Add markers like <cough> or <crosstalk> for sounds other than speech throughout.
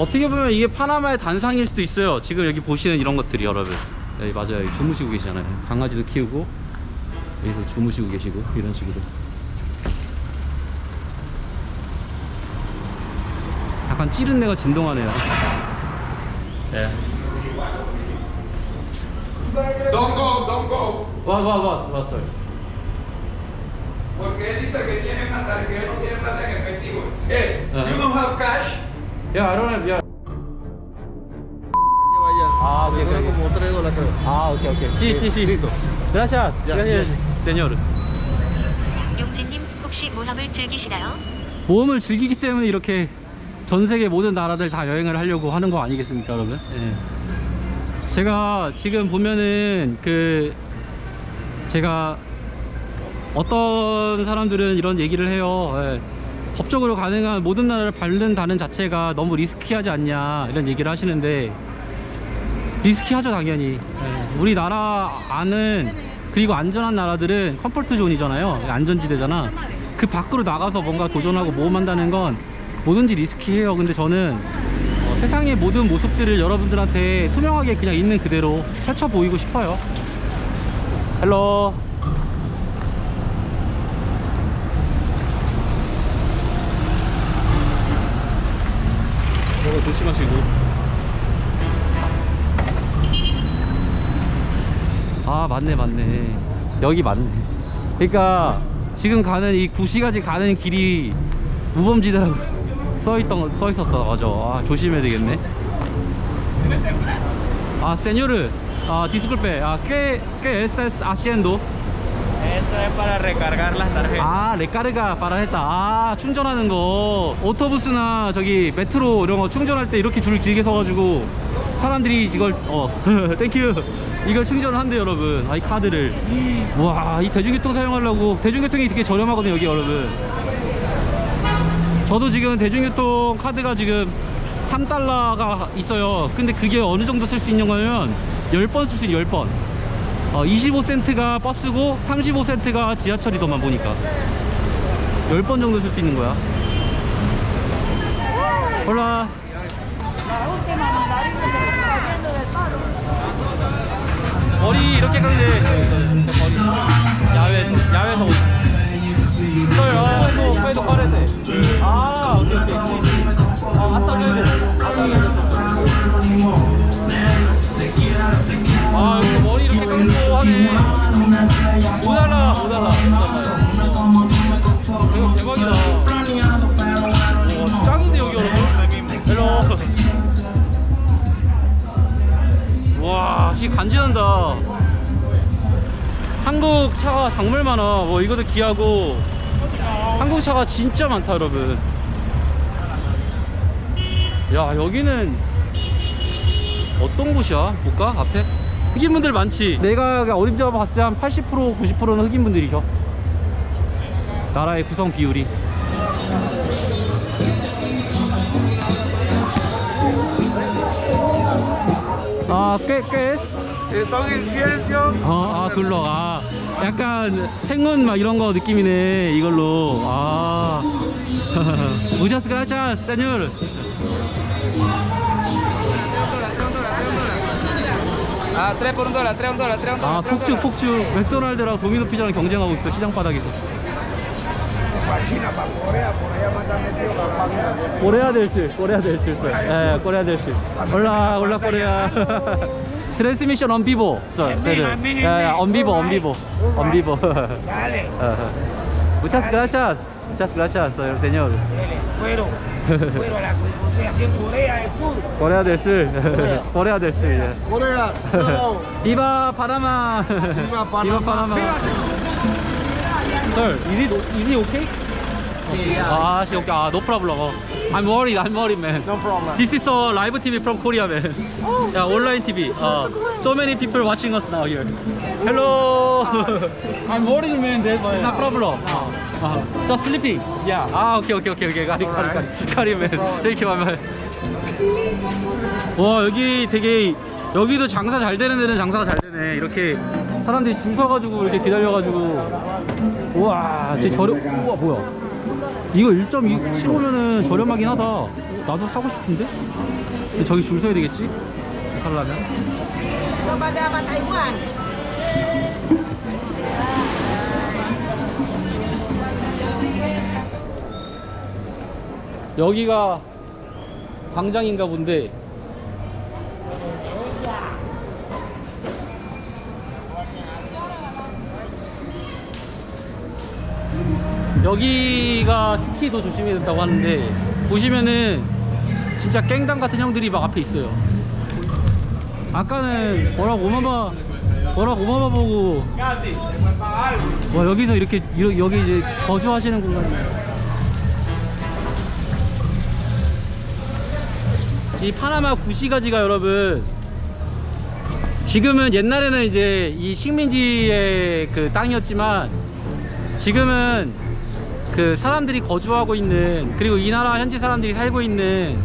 어떻게 보면 이게 파나마의 단상일 수도 있어요. 지금 여기 보시는 이런 것들이 여러분. 여기 맞아요. 여기 주무시고 계시잖아요. 강아지도 키우고 여기서 주무시고 계시고 이런 식으로. 약간 찌른 내가 진동하네요. 예. Don't go, don't go. 와, 와, 와, 왔어요. Porque él dice que tiene plata, que él no tiene plata en efectivo. Hey, Ajá. you don't have cash? 야, I don't have. Ah, ok. como 3 dólares creo. 아, 오케이, 오케이. 시, 시, 시. Listo. Gracias. 야, Gracias, señor. 용진님 혹시 모험을 즐기시나요? 모험을 즐기기 때문에 이렇게 전 세계 모든 나라들 다 여행을 하려고 하는 거 아니겠습니까, 여러분? 예. 제가 지금 보면은 그 제가 어떤 사람들은 이런 얘기를 해요. 예. 법적으로 가능한 모든 나라를 밟는다는 자체가 너무 리스키하지 않냐 이런 얘기를 하시는데 리스키하죠 당연히. 예. 우리나라 안은 그리고 안전한 나라들은 컴포트 존이잖아요. 안전지대잖아. 그 밖으로 나가서 뭔가 도전하고 모험한다는 건 뭐든지 리스키해요. 근데 저는 어, 세상의 모든 모습들을 여러분들한테 투명하게 그냥 있는 그대로 펼쳐 보이고 싶어요. 헬로 저거 조심하시고. 아 맞네 맞네. 여기 맞네. 그러니까 지금 가는 이 구시가지 가는 길이 무범지대라고 써있던 거- 써있었어 맞아. 아 조심해야 되겠네. 아 señor 아 disculpe 아 ¿qué, qué estás haciendo? Eso es para recargar. 아 레카르가 para 했다. 아 충전하는 거. 오토부스나 저기 메트로 이런 거 충전할 때 이렇게 줄 길게 서가지고 사람들이 이걸 어 <laughs> 땡큐 이걸 충전을 한대 여러분. 아 이 카드를. 와 이 대중교통 사용하려고 대중교통이 되게 저렴하거든요 여기 여러분. 저도 지금 대중교통 카드가 지금 3달러가 있어요. 근데 그게 어느 정도 쓸 수 있는 거냐면 10번 쓸 수 있는 10번 어, 25센트가 버스고 35센트가 지하철이더만 보니까. 10번 정도 쓸 수 있는 거야. 홀라. 머리 이렇게 깎는데 머리 야외에서 야외에서 오지 이거요. 또 페이도 빠르네. 아 오케이 오케이. 아 아따 줘야 아 이거 머리 이렇게 감고 하네 못 알아 이거 대박이다 와 짱인데 여기 여러분 헬로 와씨 간지난다 한국 차가 정말 많아 뭐 이것도 기아고 한국 차가 진짜 많다 여러분 야 여기는 어떤 곳이야? 볼까? 앞에? 흑인분들 많지? 내가 어림잡아 봤을 때 한 80% 90%는 흑인분들이죠 나라의 구성 비율이 아, 꽤, 꽤 incienso. 어, 아, 그걸로. 아, 약간 행운 막 이런 거 느낌이네, 이걸로. 아. Muchas gracias, señor. Ah, 3 por un dólar, 3 un dólar, 3 un dólar. 아, 폭죽, 폭죽. 맥도날드랑 도미노 피자랑 경쟁하고 있어, 시장 바닥에서. 코레아 델스, 코레아 델스. 예, 코레아 델스. 올라, 올라 코레아. 트랜스미션 언 비보. 써, 세르. 예, 언 비보, 언 비보. 언 비보. Dale, Muchas gracias. Cuero a la Corea, aquí en Corea del Sur. 델스. 코레아 델스. 예. Corea. Chao. 이바 파나마. Viva Panamá. 이바 파나마. Sir, is it is it okay? Ah, she okay. Ah, no problem. Oh. I'm worried. I'm worried, man. No problem. This is a live TV from Korea, man. yeah, online TV. Uh, so many people watching us now here. Hello. I'm worried, man. That's no problem. Uh, uh, just sleeping. Yeah. Ah, okay, okay, okay, okay. Got it, got it, got it. Got it, man. Thank you, man. 와 여기 되게 여기도 장사 잘 되는 데는 장사가 잘 되네 이렇게 사람들이 줄 서가지고 이렇게 기다려가지고 우와 진짜 저렴 우와 뭐야 이거 1.25면은 저렴하긴 하다 나도 사고 싶은데? 근데 저기 줄 서야 되겠지? 살라면 여기가 광장인가 본데. 여기가 특히 더 조심해야 된다고 하는데 보시면은 진짜 깽당 같은 형들이 막 앞에 있어요. 아까는 워낙 오마마 워낙 오마마 보고 와 여기서 이렇게 여기 이제 거주하시는 공간이에요 이 파나마 구시가지가 여러분 지금은 옛날에는 이제 이 식민지의 그 땅이었지만 지금은 그 사람들이 거주하고 있는 그리고 이 나라 현지 사람들이 살고 있는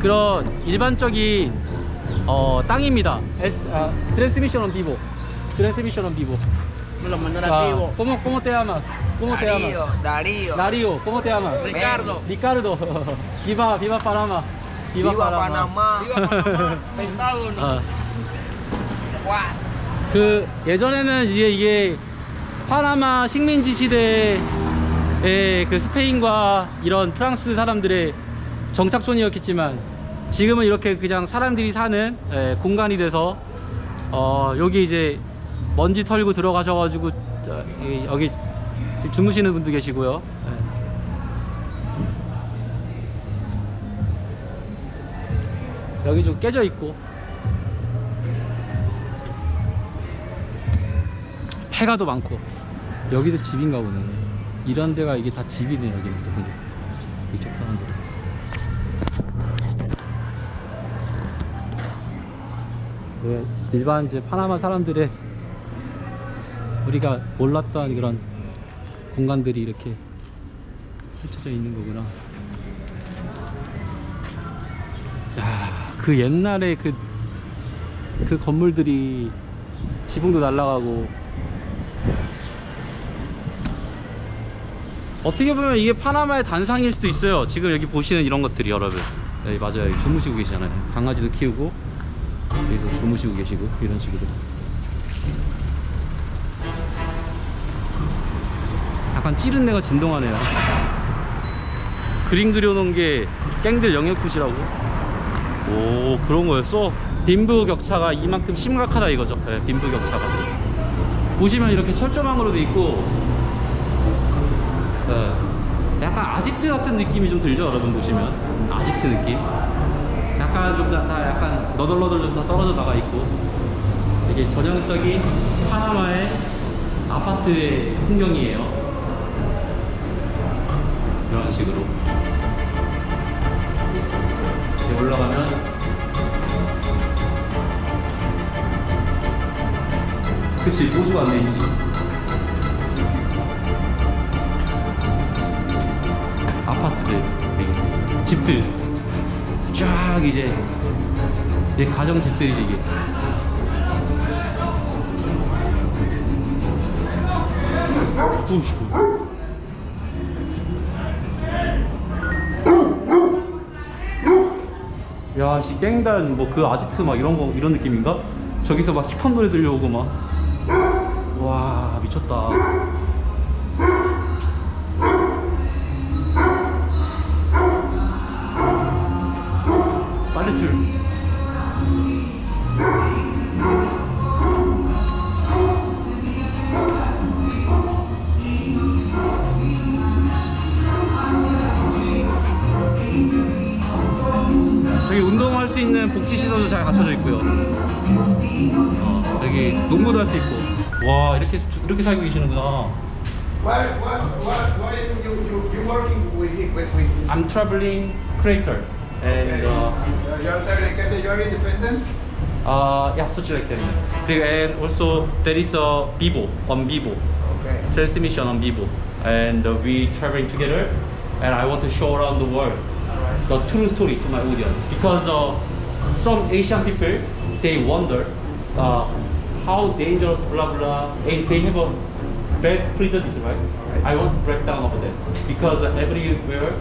그런 일반적인 어, 땅입니다. 트랜스미션은 비보. 트랜스미션은 비보. Belum 아, menerativo. ¿Cómo, cómo te llamas? ¿Cómo te llamas? Darío. Darío, ¿cómo te llamas? Ricardo. Ricardo. viva, viva Panamá. Viva, Viva Panamá. Viva Panamá. Pentágono. 어. Wah. 그 예전에는 이게 이게 파나마 식민지 시대의 그 스페인과 이런 프랑스 사람들의 정착촌이었겠지만 지금은 이렇게 그냥 사람들이 사는 예, 공간이 돼서 어 여기 이제 먼지 털고 들어가셔가지고 저, 이- 여기 주무시는 분도 계시고요. 예. 여기 좀 깨져 있고. 폐가도 많고. 여기도 집인가 보네. 이런 데가 이게 다 집이네 여기는 또 보니까 이쪽 사람들 네, 일반 이제 파나마 사람들의 우리가 몰랐던 그런 공간들이 이렇게 펼쳐져 있는 거구나. 야, 그 옛날에 그, 그 건물들이 지붕도 날아가고 어떻게 보면 이게 파나마의 단상일 수도 있어요. 지금 여기 보시는 이런 것들이 여러분. 네, 맞아요. 여기 주무시고 계시잖아요. 강아지도 키우고 여기서 주무시고 계시고 이런 식으로. 약간 찌른 내가 진동하네요. 그림 그려놓은 게 깽들 영역푸시라고. 오 그런 거였어. 빈부 격차가 이만큼 심각하다 이거죠. 네, 빈부 격차가. 보시면 이렇게 철조망으로 돼 있고 네. 약간 아지트 같은 느낌이 좀 들죠 여러분 보시면 음, 아지트 느낌 약간 좀다 약간 너덜너덜 좀더 떨어져 나가 있고 이게 전형적인 파나마의 아파트의 풍경이에요 이런 식으로 이렇게 올라가면 그치 보수가 안 돼 있지 아파트들, 집들 쫙 이제 이제 가정 집들이지 이게. 오씨. 야, 씨 깽단 뭐 그 아지트 막 이런 거 이런 느낌인가? 저기서 막 힙합 노래 들려오고 막. 와, 미쳤다. 빨래줄. 저기 운동할 수 있는 복지 시설도 잘 갖춰져 있고요. 어, 여기 농구도 할 수 있고. 와 이렇게 이렇게 살고 계시는구나. Why, why, why, why you, you, you working with, it- with, with I'm traveling creator and Okay. uh, You're, telling that you're independent? uh, yeah, such like that. and also there is a Vivo on Vivo. Okay. transmission on Vivo and uh, we traveling together and I want to show around the world. The true story to my audience because uh, some Asian people they wonder uh, how dangerous blah blah and they have a bad prejudice right I want to break down of that because everywhere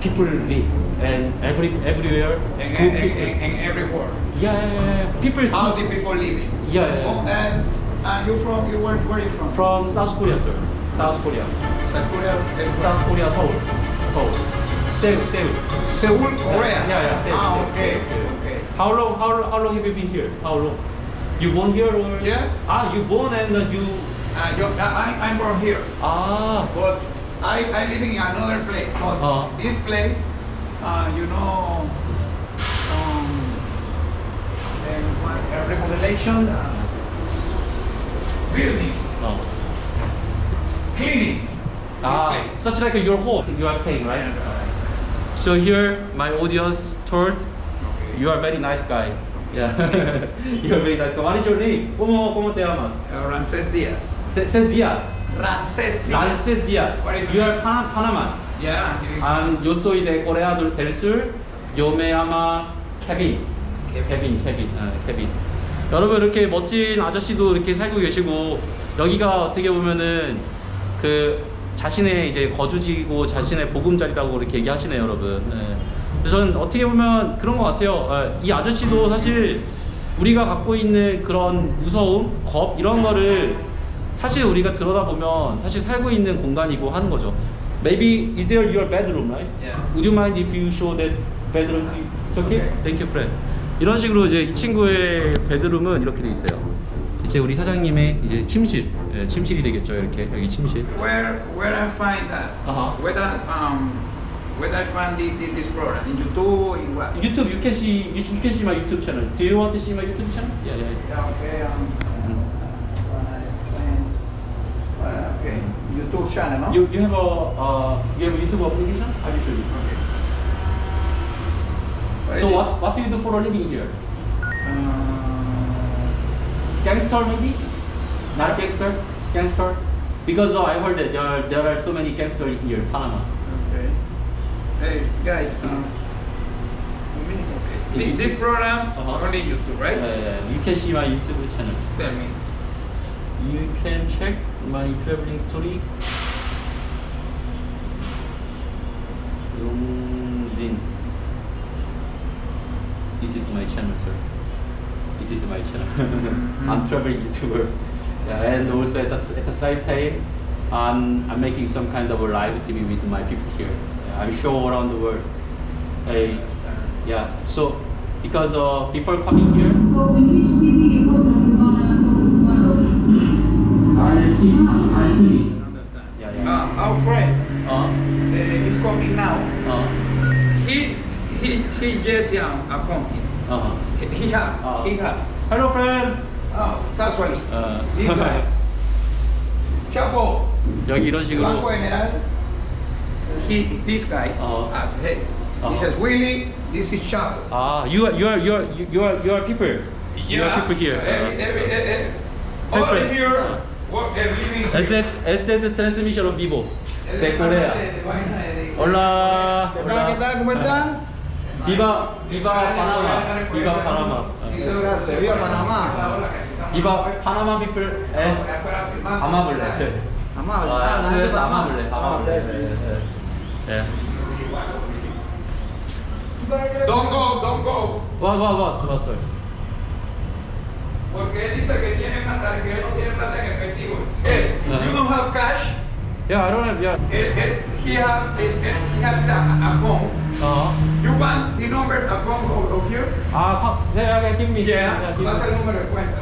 people live and every everywhere. And, and, and, and, everywhere. Yeah, yeah, yeah. People How the people living? Yeah, yeah, Oh, yeah. and uh, you from you where where you from? from South Korea, sir. South Korea. South Korea. South Korea, Seoul. Seoul. Seoul, Seoul. Seoul, Korea. Yeah, yeah, Seoul, Ah, Seoul, okay, Seoul, Seoul. okay. How long? How, how long have you been here? How long? You born here or? Yeah. Ah, you born and uh, you. Uh, you, I, I'm born here, Ah. but I I living in another place. But Uh. this place, uh, you know, um, and what, uh, remodelation, uh, building, Oh. cleaning. Ah, such like your home you are staying, right? So here, my audience told you are very nice guy. Yeah, you are very nice guy. What is your name? ¿Cómo, cómo te llamas? Uh. Cés Díaz. Ramses Diaz. Ramses Díaz. What is You are Pan Panama. Yeah. And yo soy de Corea del Sur. Yo me llama Kevin. 케빈, 케빈, 아, 케빈. 여러분 이렇게 멋진 아저씨도 이렇게 살고 계시고 여기가 어떻게 보면은 그 자신의 이제 거주지고 자신의 보금자리라고 이렇게 얘기하시네요, 여러분. 네. 그래서 저는 어떻게 보면 그런 것 같아요. 예, 이 아저씨도 사실 우리가 갖고 있는 그런 무서움, 겁 이런 거를 사실 우리가 들여다 보면 사실 살고 있는 공간이고 하는 거죠. Maybe is there your bedroom, right? Yeah. Would you mind if you show that bedroom? to you? It's. Okay. Thank you, friend. 이런 식으로 이제 이 친구의 베드룸은 이렇게 돼 있어요. 이제 우리 사장님의 이제 침실, 예, 침실이 되겠죠. 이렇게 여기 침실. Where where I find that? Uh-huh. Where that um where I find this, this this program in YouTube in what? YouTube, you can see you, you can see my YouTube channel. Do you want to see my YouTube channel? Yeah, yeah. Yeah, okay. Um, Mhm. when I find, uh, okay, YouTube channel, no? You you have a uh, you have a YouTube application? I will show you. Okay. So what what do you do for a living here? Uh, Gangster maybe? Not gangster? Gangster? Because uh, I heard that there are, there are so many gangsters here in Panama. okay. Hey guys, um, okay. This, this program Uh-huh. only YouTube, right? Uh, you can see my YouTube channel. Tell me. You can check my traveling story. This is my channel, sir. This is my channel. <laughs> I'm traveling YouTuber. Yeah, and also at the, at the same time, um, I'm making some kind of a live TV with my people here. Yeah, I'm show around the world. Hey, yeah. So because uh, people coming here. So we need TV uh understand? Yeah, Uh, yeah. our friend Uh, uh, is coming now. uh, He he he just um, accounting. uh. He, he has. Uh. He has. Hello, friend. Oh, casually. Uh, These guys. Chapo. 여기 이런 식으로. Banco General. He, these guys. Uh-huh. ask, hey. Uh-huh. He says, Willie, this is Chapo. Ah, you are, you are, you are, you are, you are people. You are people here. Every, Uh, every, every, every, all Different. here, Uh. work, uh, living here. Este es, este es el transmisión vivo El de hermano Corea. de- de vaina de- Hola. ¿Qué hola. tal? ¿Qué tal? ¿Cómo están? Viva, viva Panama. Viva Panama. Exacto, viva Panamá. Viva Panama people es amable. Amable. 아, Ah, la gente Panamá. amable, amable. Sí. 예. 예. Don't go, don't go. 와, 와, 와, 들어왔어요. Porque él dice que tiene una tar- que él no tiene plata en efectivo. Ajá. you don't have cash. Yeah, I don't have. Yeah. Eh, eh, it, it, eh, he has it, it, he has a, a phone. Uh-huh. You want the number a phone of, of you? Ah, uh, yeah, yeah, give me. Yeah. yeah give Pasa me. cuenta.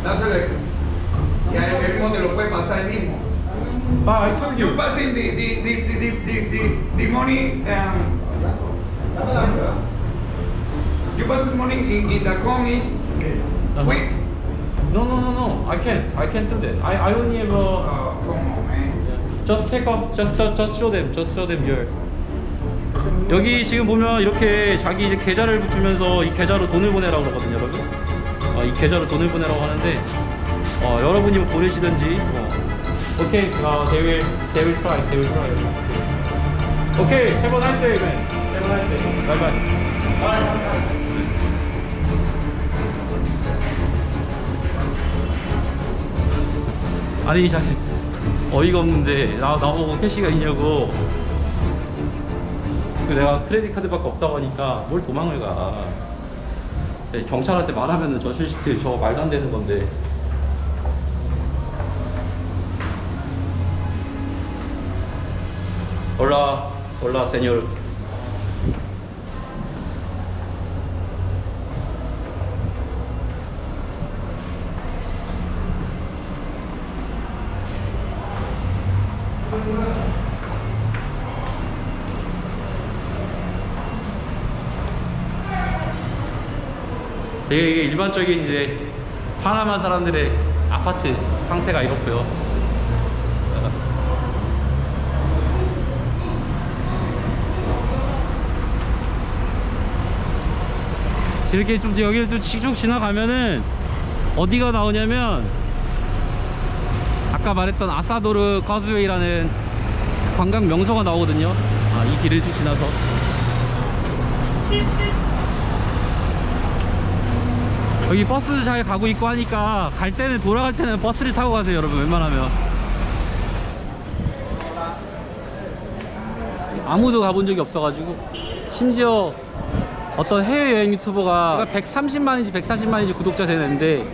Dásele. Ya el mismo te lo puede. Ah, I told you. You passing the the the the the the, the, the money. Um, you pass the money in, in the coins. Okay. Uh -huh. Wait. No, no, no, no. I can't. I can't do that. I, I only have a. Oh, come on, man. Just take up. Just, just, just show them. Just show them here. 여기 지금 보면 이렇게 자기 이제 계좌를 주면서 이 계좌로 돈을 보내라고 그러거든요, 여러분. 어, 이 계좌로 돈을 보내라고 하는데 어, 여러분이 뭐 보내시든지 뭐. 오케이, 어, they will, they will try, they will try. 오케이, have a nice day, man. Have a nice day. Bye bye. 아니 자 어이가 없는데 나 나보고 캐시가 있냐고 그 내가 크레딧 카드밖에 없다고 하니까 뭘 도망을 가. 네, 경찰한테 말하면은 저 실시트 저 말도 안 되는 건데. Hola, señor. 되게 이게 일반적인 이제 파나마 사람들의 아파트 상태가 이렇고요. 이렇게 좀 여기를 좀 쭉 지나가면은 어디가 나오냐면 아까 말했던 아사도르 커즈웨이라는 관광 명소가 나오거든요. 아, 이 길을 쭉 지나서 여기 버스 잘 가고 있고 하니까 갈 때는 돌아갈 때는 버스를 타고 가세요, 여러분. 웬만하면 아무도 가본 적이 없어가지고 심지어 어떤 해외여행 유튜버가 130만인지 140만인지 구독자 되는데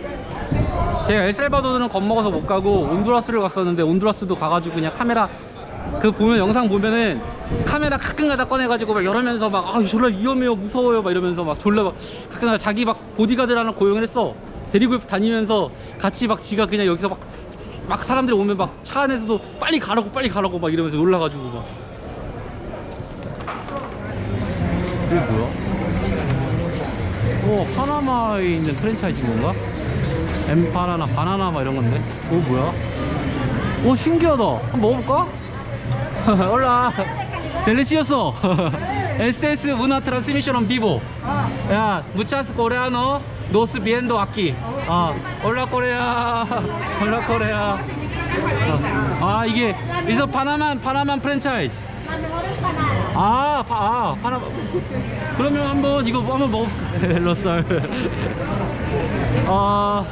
제가 엘살바도르는 겁먹어서 못 가고 온두라스를 갔었는데 온두라스도 가가지고 그냥 카메라 그 보면 영상 보면은 카메라 가끔가다 꺼내가지고 막 이러면서 막 아 졸라 위험해요 무서워요 막 이러면서 막 졸라 막 가끔가다 자기 막 보디가드라는 고용을 했어 데리고 다니면서 같이 막 지가 그냥 여기서 막 막 사람들이 오면 막 차 안에서도 빨리 가라고 빨리 가라고 막 이러면서 놀라가지고 막 이게 뭐야? 어 파나마에 있는 프랜차이즈 건가? 엠파나나 바나나 막 이런 건데 오 뭐야? 오 신기하다 한번 먹어볼까? <laughs> 올라 델리시오소. <laughs> 에스테스 우나 트랜스미션 비보. 야 무차스 코레아노 노스 비엔도 아키 아 올라 코레아 <laughs> 올라 코레아. 어. 아 이게 이서 파나만 파나만 프랜차이즈. 아, 파, 아 파나 그러면 한번 이거 한번 먹어. 러썰 아,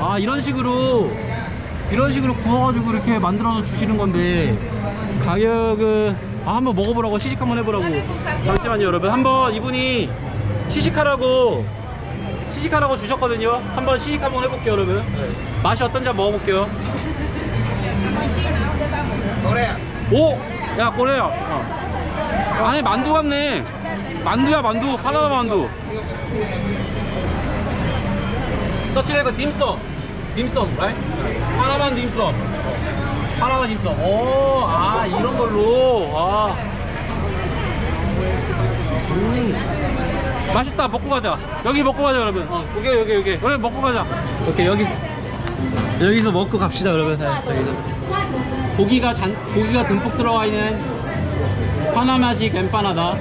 아 이런 식으로 이런 식으로 구워가지고 이렇게 만들어서 주시는 건데 가격은 아 한번 먹어보라고 시식 한번 해보라고. 잠시만요 여러분. 한번 이분이 시식하라고 시식하라고 주셨거든요. 한번 시식 한번 해볼게요 여러분. 맛이 어떤지 한번 먹어볼게요. 오! 야 꼬레야. 어. 안에 만두 같네. 만두야 만두. 파나마 만두. 서치레가 딤섬. 딤섬 right? 파나마 딤섬 파나마 딤섬 오아 이런 걸로. 아 음. 맛있다. 먹고 가자. 여기 먹고 가자 여러분. 어, 여기 여기 여기 여기 먹고 가자. 오케이 여기. 여기서 먹고 갑시다 여러분. 네, 여기서. 고기가 잔 고기가 듬뿍 들어가 있는 파나마식 엠파나다.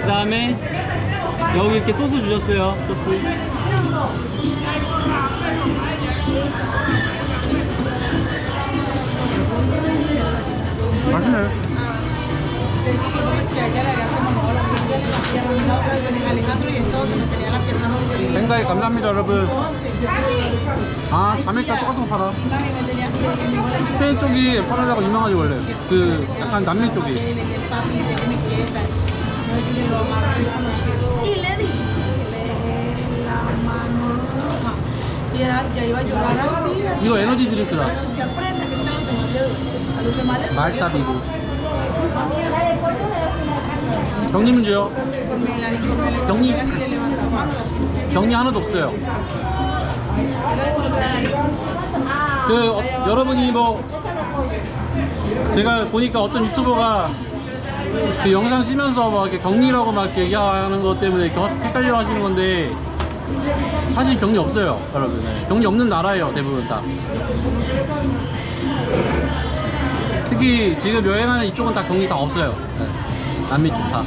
그 다음에 여기 이렇게 소스 주셨어요. 소스. 맛있네. 굉장히 감사합니다 여러분. 아 자메이카 똑같은 거 팔아. 스페인 쪽이 파나다가 유명하지 원래 그 약간 남미 쪽이. 이거 에너지 드링크다 Que aprenda que tanto como yo. A los demás les 말타비고 격리 문제요 Porque la niña 격리 le levantaba. 격리 하나도 없어요 그 어, 여러분이 뭐 제가 보니까 어떤 유튜버가 그 영상 쓰면서 막 이렇게 격리라고 막 이렇게 얘기하는 것 때문에 겨- 헷갈려 하시는 건데 사실 격리 없어요 여러분 네. 격리 없는 나라예요 대부분 다 특히 지금 여행하는 이쪽은 다 격리 다 없어요 네. 남미 쪽 다